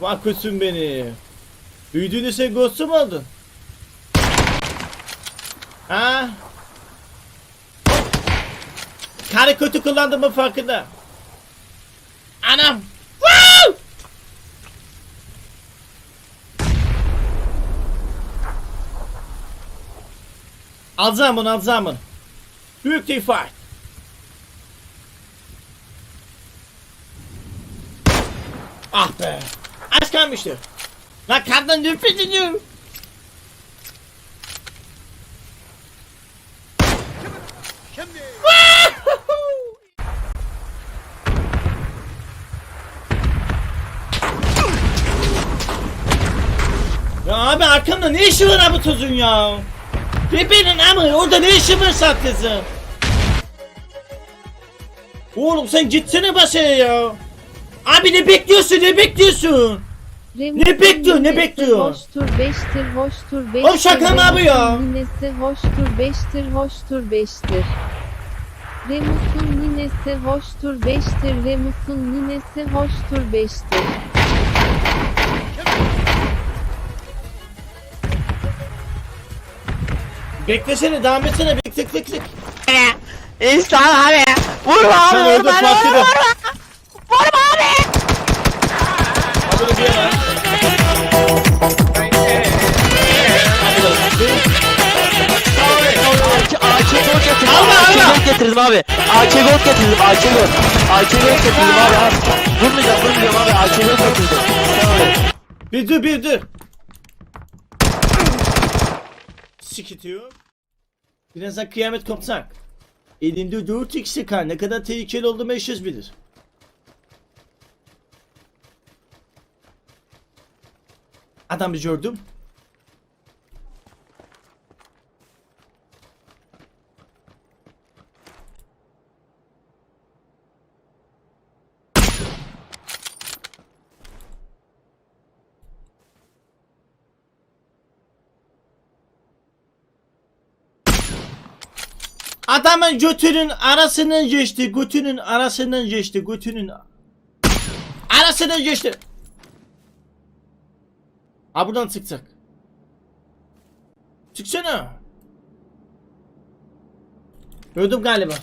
Vakusun beni. Büyüdüğünde sen ghost'u mu oldun? Ha? Karı kötü kullandığımın farkında. Anam. Woo! Alacağım bunu. Büyük bir fark. Ah be. Kalmıştı. Lan kardan nefret ediyorum. Ya abi arkamda ne işi var abi tozun ya? Bebeğinin ama orada ne işi var sahtesi? Oğlum sen gitsene başaya ya. Abi ne bekliyorsun ne bekliyorsun? Ne bekliyor, ne bekliyor? Hoştur beştir hoştur beştir. Oğlum şaka mı abi ya? Ninesi hoştur beştir hoştur beştir. Remus'un ninesi hoştur beştir. Remus'un ninesi hoştur beştir. Beklesene devam etsene bek tık tık tık. İnsan abi. Vurma abi vurma. Vurma Gold getirdim abi. AK Gold getirdim. AK Gold. AK Gold getirdim abi. abi. Vurmayacağım vurmayacağım abi. AK Gold getirdim. Bir dur bir dur. Sikitiyor. Birazdan kıyamet kopsak. Elinde 4 x sıkar ne kadar tehlikeli olduğumu eşsiz bilir. Adam bir gördüm. Adamın götünün arasından geçti. Götünün arasından geçti. Götünün arasından geçti. Ha buradan çıkacak. Çıksana. Öldüm galiba.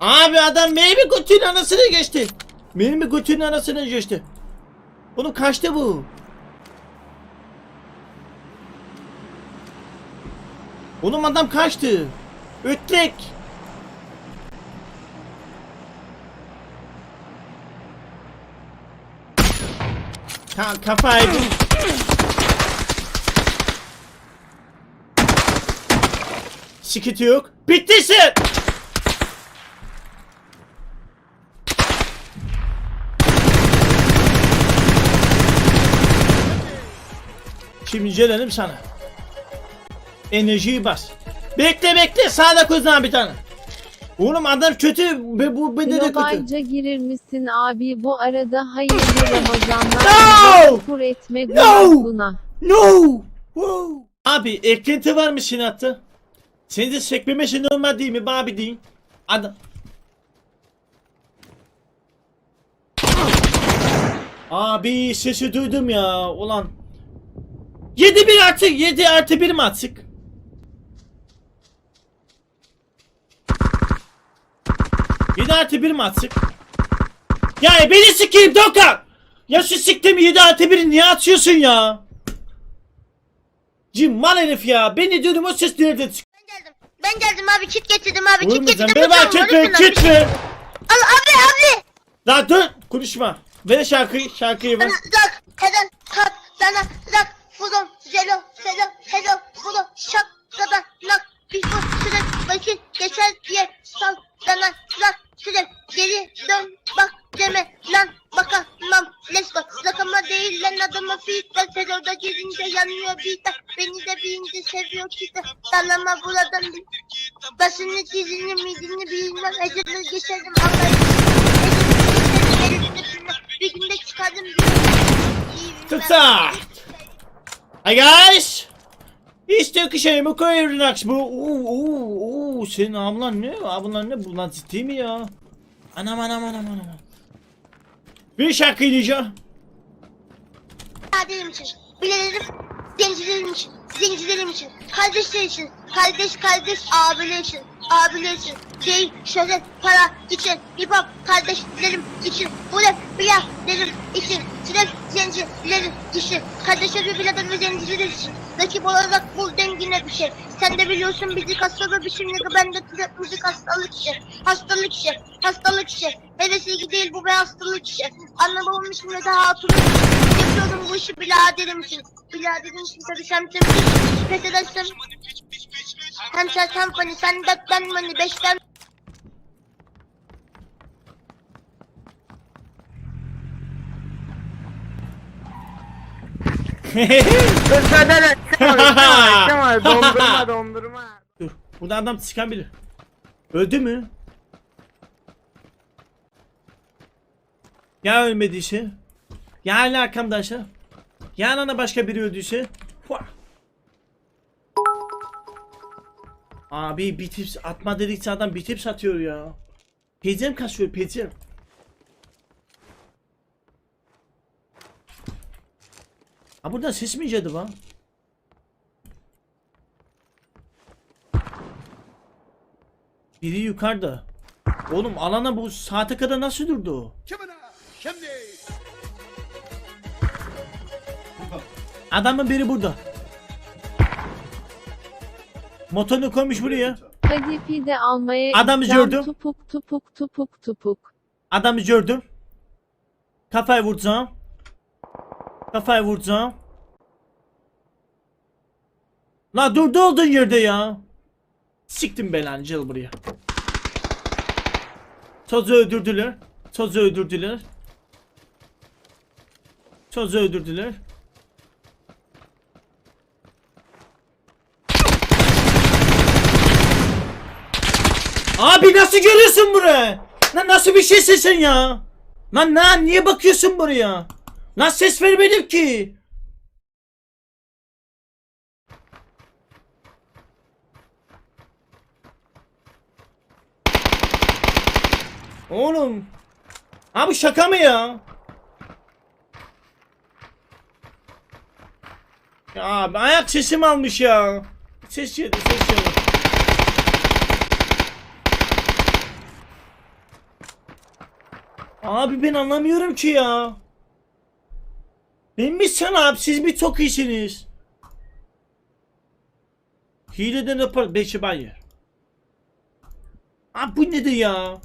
Abi adam benim götünün arasına geçti. Benim götünün arasına geçti. Oğlum kaçtı bu? Oğlum adam kaçtı. Ötlek. Ka kafayı bul. Sikiti yok. Bittiysin. Şimdi gelelim sana. Enerjiyi bas. Bekle bekle sağda kuzdan bir tane. Oğlum adam kötü ve bu bende de kötü. Globalca girir misin abi bu arada hayırlı Ramazanlar. No! Kur etme No! günah. No! Wow! Abi eklenti var mı Sinat'ta? Seni de sekmemesi normal değil mi? Abi değil. Adam. Abi sesi duydum ya. Ulan. 7 bir artı 7 artı 1 mi attık? Yedi artı bir mi attık? Ya beni sikeyim Dokan! Ya şu siktemi 7 artı 1'i niye atıyorsun ya? Cim mal herif ya. Beni diyorum o ses nerede çık? Ben geldim. Ben geldim abi kit getirdim abi kit getirdim. Beni var kit ver. Al abi abi. Lan dur konuşma. Ver şarkıyı şarkıyı ver. Zak heden kat dana zak fulon zelo selo hello fulo şak gadan nak de beni de birinci seviyor ki de dalama buradan bir Başını dizini midini bilmem Ecele geçerim Bir günde çıkardım Tutsa. Hi guys. İşte kışayımı koyuyorum aks bu. Uuu uuu uuu. Senin ablan ne? Ablan ne? Bunlar ciddi mi ya? Anam anam anam anam. Bir şarkı diyeceğim. biraderim için, biraderim, zencilerim için, zencilerim için, kardeşler için, kardeş kardeş abiler için, abiler için, şey, şöhret, para için, hip hop kardeşlerim için, bu rap biraderim için, trap zencilerim için, kardeşler ve birader ve zencilerim için, rakip olarak bul dengine bir şey. Sen de biliyorsun bizi hastalığı bir şey, nigga ben de müzik hastalık işi, hastalık işi, hastalık işi, hevesi ilgi değil bu bir hastalık işi, anne babam için ve daha hatırlı Yapıyorum bu işi biraderim için. Biraderim için tabii sen temiz. Pes edersem. Hem sen hem fani sen dörtten mani beşten. Müsaade Kemal Kemal dondurma dondurma. Dur. Burada adam çıkabilir. Öldü mü? Ya ölmediyse? Ya hala arkamdaysa? Ya ana başka biri öldüyse? Hua! Abi bitip atma dedikçe adam bitip satıyor ya. Pecem kasıyor pecem. Ha burada ses mi var? Biri yukarıda. Oğlum alana bu saate kadar nasıl durdu o? Adamın biri burada. Motorunu koymuş buraya. Hadi pide almaya Adamı gideceğim. gördüm. Tupuk tupuk tupuk tupuk. Adamı gördüm. Kafayı vuracağım. Kafayı vuracağım. La durdu olduğun yerde ya. Siktim belanı gel buraya. Çocuğu öldürdüler. Çocuğu öldürdüler. Çocuğu öldürdüler. Abi nasıl görüyorsun buraya? Lan nasıl bir şeysin sen ya? Lan ne niye bakıyorsun buraya? Lan ses vermedim ki. Oğlum. Abi şaka mı ya? Ya abi ayak sesim almış ya. Ses yedi ses yedi. Abi ben anlamıyorum ki ya. Ben mi sana abi siz mi çok iyisiniz? Hileden yapar beşi bayır. Abi bu nedir ya?